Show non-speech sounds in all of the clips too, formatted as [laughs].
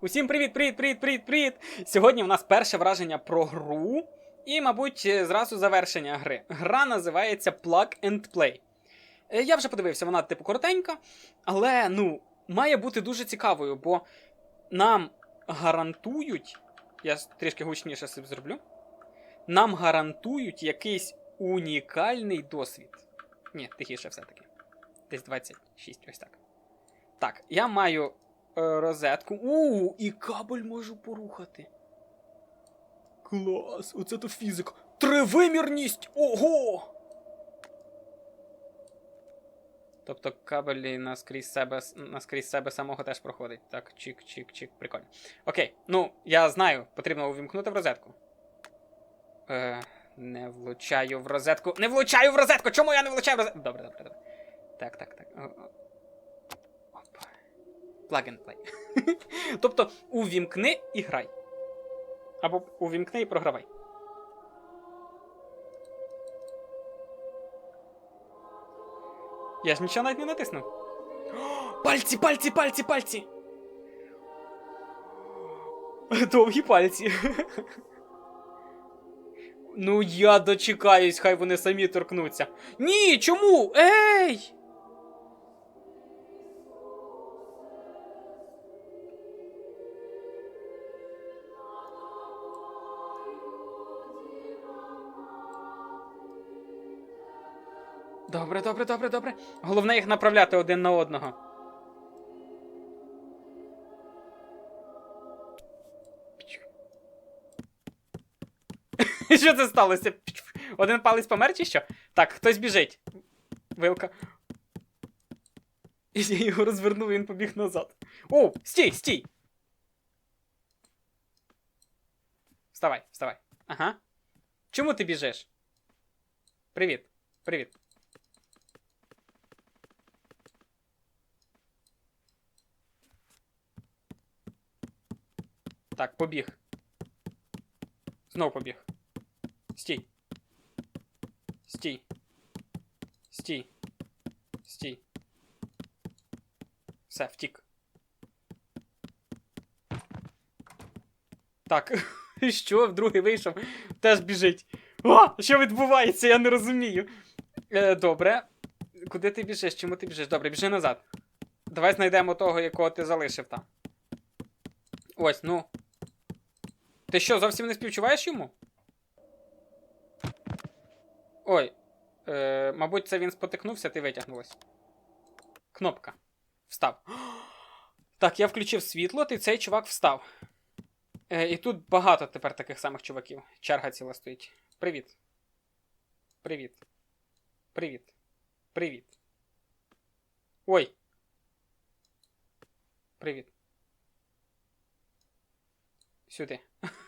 Усім привіт, привіт, привіт, привіт, привіт! Сьогодні у нас перше враження про гру і, мабуть, зразу завершення гри. Гра називається Plug and Play. Е, Я вже подивився, вона типу коротенька, але ну, має бути дуже цікавою, бо нам гарантують. Я трішки гучніше собі зроблю. Нам гарантують якийсь унікальний досвід. Ні, тихіше все-таки. Десь 26, ось так. Так, я маю розетку. У, і кабель можу порухати. Клас, оце то фізика. Тривимірність! Ого! Тобто кабель наскрізь себе, наскрізь себе самого теж проходить. Так, чик-чик-чик, прикольно. Окей, ну, я знаю, потрібно увімкнути в розетку. Е, не влучаю в розетку. Не влучаю в розетку! Чому я не влучаю в розетку? Добре, добре, добре. Так, так, так. Plug and play. [laughs] тобто, увімкни і грай. Або увімкни і програвай. Я ж нічого навіть не натиснув. [gasps] Пальці, пальці, пальці, пальці! [gasps] Довгі пальці. [laughs] ну, я дочекаюсь, хай вони самі торкнуться. Ні, чому? Ей! Добре, добре, добре, добре. Головне їх направляти один на одного. Що це сталося? Один палець помер чи що? Так, хтось біжить. Вилка. Я його розвернув, він побіг назад. О, стій, стій! Вставай, вставай. Ага. Чому ти біжиш? Привіт. Привіт. Так, побіг. Знов побіг. Стій. Стій. Стій. Стій. Все, втік. Так. [laughs] Що? Другий вийшов. Теж біжить. О! Що відбувається? Я не розумію. Е, добре. Куди ти біжиш? Чому ти біжиш? Добре, біжи назад. Давай знайдемо того, якого ти залишив там. Ось, ну. Ти що, зовсім не співчуваєш йому? Ой. Е, мабуть, це він спотикнувся, ти витягнулась. Кнопка. Встав. [gasps] Так, я включив світло, і цей чувак встав. Е, і тут багато тепер таких самих чуваків. Черга ціла стоїть. Привіт. Привіт. Привіт. Привіт. Ой. Привіт. Сюди. [laughs]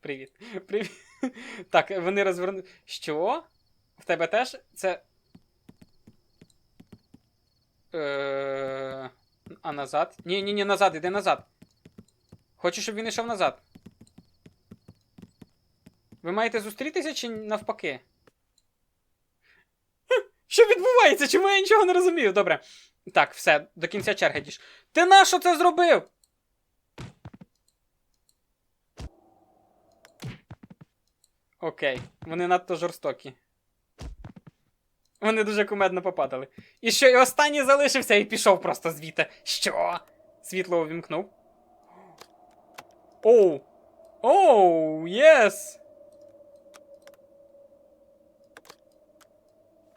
Привіт. Привіт. Так, вони розвернули. Що? В тебе теж це. Е... А назад? Ні, ні, ні, назад, іди назад. Хочу, щоб він йшов назад. Ви маєте зустрітися чи навпаки? Що відбувається? Чому я нічого не розумію? Добре. Так, все, до кінця черги діж. Ти нащо це зробив? Окей, вони надто жорстокі. Вони дуже кумедно попадали. І що, і останній залишився і пішов просто звідти. Що? Світло увімкнув. Оу! Оу, єс!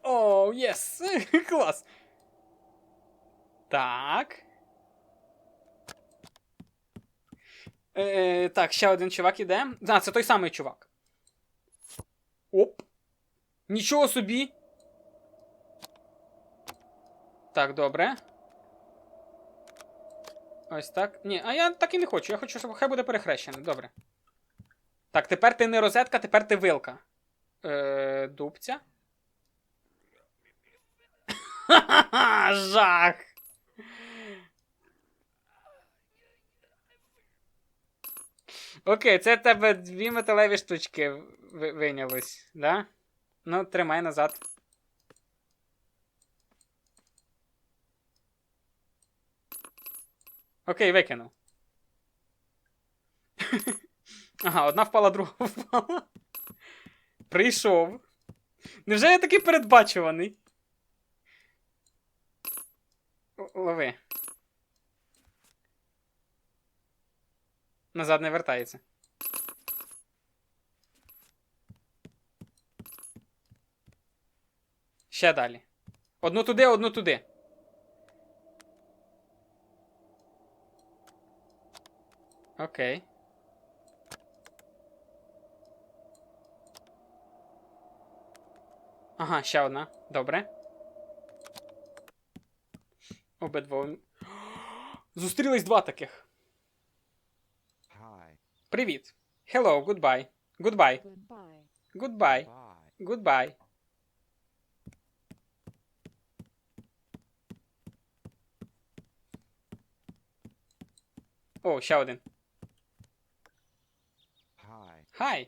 Оу, єс! [laughs] Клас! Так. Е, так, ще один чувак іде. А, це той самий чувак. Оп. Нічого собі. Так, добре. Ось так. Ні, а я так і не хочу. Я хочу, щоб хай буде перехрещене. Добре. Так, тепер ти не розетка, тепер ти вилка. Е, дубця. Ха-ха-ха! [laughs] Жах! Окей, це тебе дві металеві штучки ви- вийнялись, да? Ну, тримай назад. Окей, викинув. [laughs] Ага, одна впала, друга впала. Прийшов. Невже я такий передбачуваний? Лови. Назад не вертається. Ще далі. Одну туди, одну туди. Окей. Ага, ще одна. Добре. Обидва. [gasps] Зустрілись два таких. Привіт. Hello, goodbye. Goodbye. Goodbye. Goodbye. О, ще один. Hi.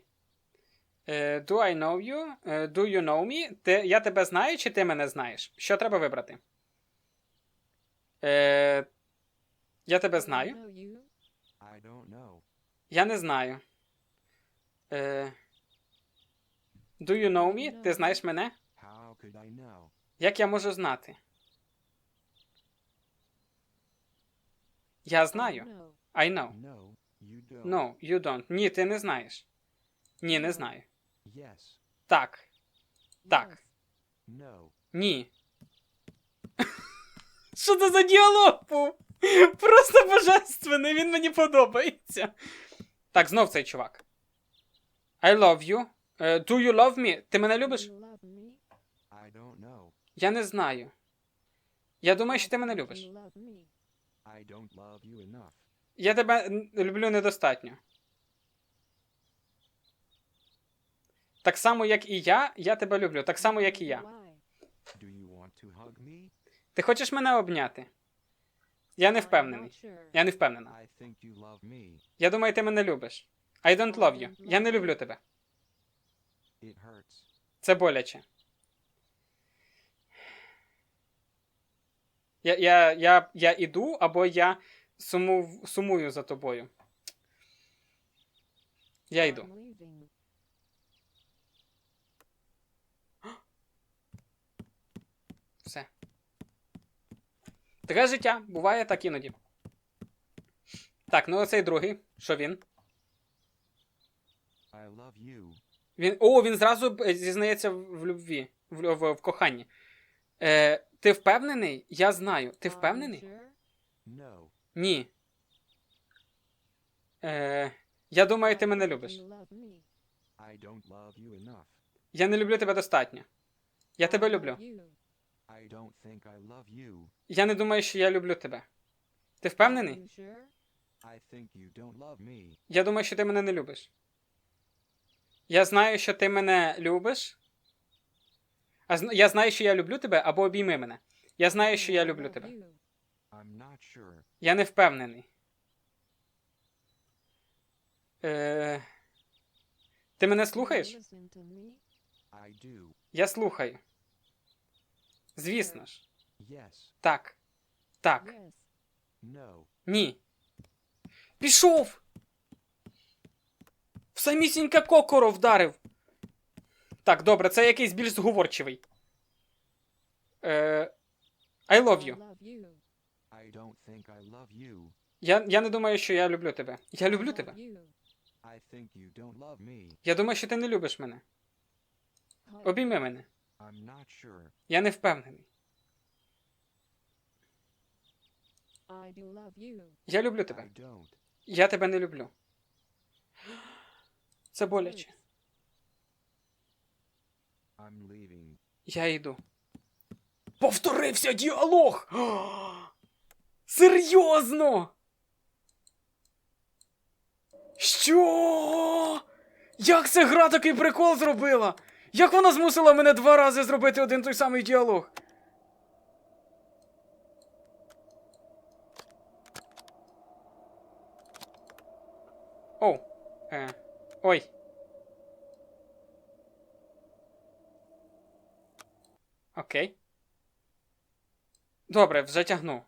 Е, do I know you? Е, do you know me? Ти, я тебе знаю, чи ти мене знаєш? Що треба вибрати? Е, я тебе I знаю. know you. I don't know. Я не знаю. Е, do you know me? Ти знаєш мене? Як я можу знати? Я знаю. I know. No, you don't. No, you don't. Ні, ти не знаєш. Ні, не знаю. Yes. Так. Так. No. Ні. Що це за діалог був? Просто божественний, він мені подобається. Так, знов цей чувак. I love you. Е, do you love me? Ти мене любиш? I don't know. Я не знаю. Я думаю, що ти мене любиш. I don't love you enough. Я тебе люблю недостатньо. Так само, як і я, я тебе люблю. Так само, як і я. Do you want to hug me? Ти хочеш мене обняти? Я не впевнений. Я не впевнена. I think you love me. Я думаю, ти мене любиш. I don't love you. Я не люблю тебе. Це боляче. Я, я, я, я іду, або я суму, сумую за тобою. Я йду. I'm leaving. Все. Таке життя. Буває так іноді. Так, ну оцей другий. Що він? I love you. Він. О, він зразу е, зізнається в любві, в, в, в коханні. Е, ти впевнений? Я знаю. Ти впевнений? No. Ні. Е, я думаю, ти мене любиш. I don't love you enough. Я не люблю тебе достатньо. Я тебе люблю. Я не думаю, що я люблю тебе. Ти впевнений? you sure? I think you don't love me. Я думаю, що ти мене не любиш. Я знаю, що ти мене любиш. А я знаю, що я люблю тебе, або обійми мене. Я знаю, що я люблю тебе. you. I'm not sure. Я не впевнений. Е... Ти мене слухаєш? Я слухаю. Звісно ж. Так. Так. Ні. Пішов! В самісіньке кокоро вдарив. Так, добре, це якийсь більш зговорчивий. Е, I love you. I don't think I love you. Я, я не думаю, що я люблю тебе. Я люблю тебе. I think you don't love me. Я думаю, що ти не любиш мене. Обійми мене. I'm sure. Я не впевнений. I do love you. Я люблю тебе. Я тебе не люблю. Це боляче. I'm leaving. Я йду. Повторився діалог! Серйозно! Що? Як ця гра такий прикол зробила? Як вона змусила мене два рази зробити один той самий діалог? Оу. Е. Ой. Окей. Добре, вже тягну.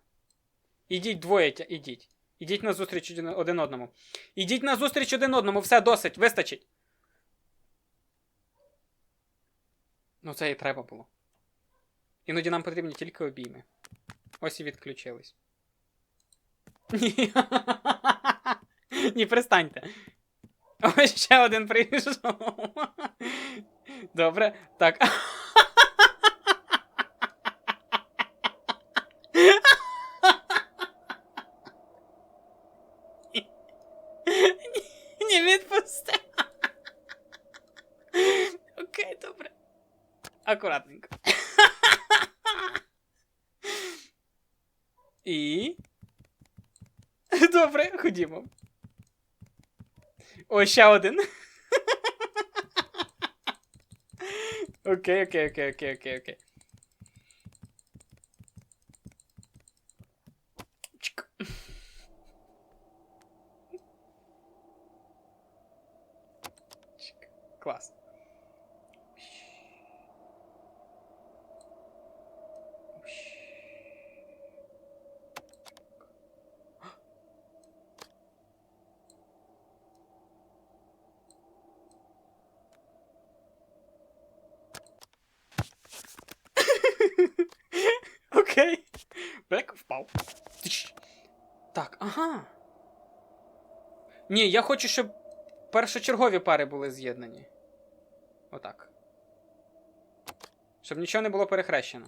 Ідіть двоє, ідіть. Ідіть на зустріч один одному. Ідіть на зустріч один одному, все досить, вистачить. Ну, це і треба було. Іноді нам потрібні тільки обійми. Ось і відключились. Ні. Перестаньте. Ось ще один прийшов. Добре, так. Ні, відпусти. Окей, добре. Акуратненько. І. Добре, ходімо. О, ще один. Окей, окей, окей, окей, окей, окей. Клас. Окей. Бек впав. Так, ага. Ні, я хочу, щоб першочергові пари були з'єднані. Отак. Щоб нічого не було перехрещено.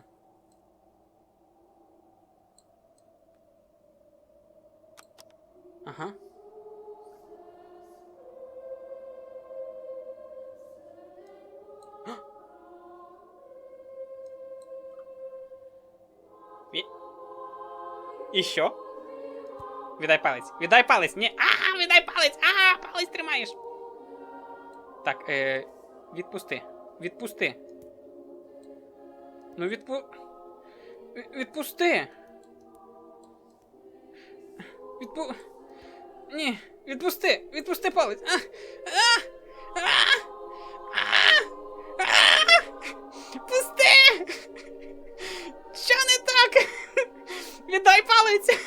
Ага. І що? Віддай палець. Віддай палець! Ні. А, віддай палець! А, палець тримаєш. Так, е, відпусти. Відпусти. Ну відпу. Відпусти. Відпу. Ні, відпусти! Відпусти палець! А! А! Палець!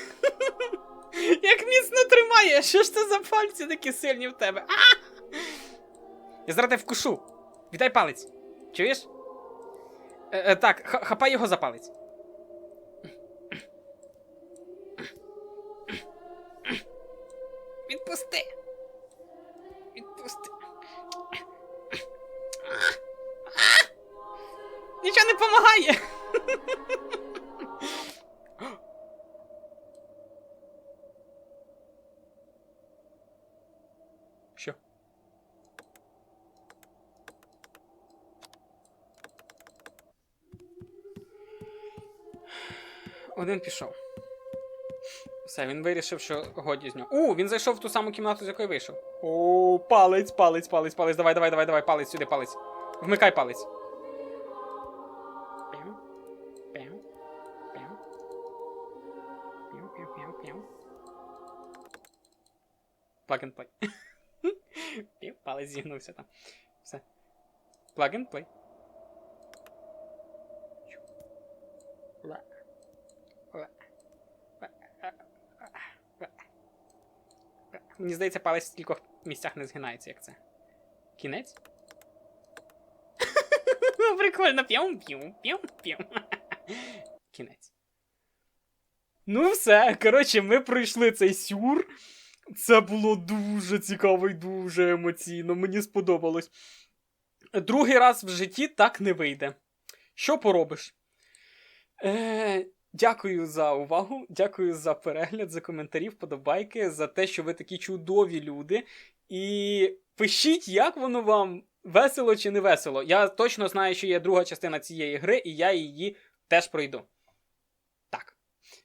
[laughs] Як міцно тримає! Що ж це за пальці такі сильні в тебе? А! Я зараз тебе вкушу! Віддай палець! Чуєш? Е, е, так, ха- хапай його за палець. Відпусти! Відпусти. Нічого не допомагає! [laughs] Що? Один пішов. Все, він вирішив, що годі з нього. У, він зайшов в ту саму кімнату, з якої вийшов. О, палець, палець, палець, палець. Давай, давай, давай, давай, палець сюди, палець. Вмикай палець. Пям, пям. Пям, пям, пям, пям. Plug and play. [laughs] Пів, палець зігнувся там. Все. Plug and play. Ла. Мені здається, палець в кількох місцях не згинається, як це. Кінець? [laughs] Ну, Прикольно. П'ям, п'ям, п'ям, п'ям. [laughs] Кінець. Ну, все. Коротше, ми пройшли цей сюр. Це було дуже цікаво і дуже емоційно. Мені сподобалось. Другий раз в житті так не вийде. Що поробиш? Е, дякую за увагу, дякую за перегляд, за коментарі, вподобайки, за те, що ви такі чудові люди. І пишіть, як воно вам весело чи не весело. Я точно знаю, що є друга частина цієї гри, і я її теж пройду. Так.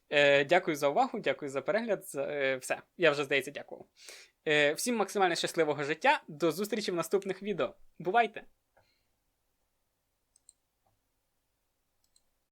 Е, дякую за увагу, дякую за перегляд. За, е, все, я вже здається, дякував. Е, всім максимально щасливого життя. До зустрічі в наступних відео. Бувайте!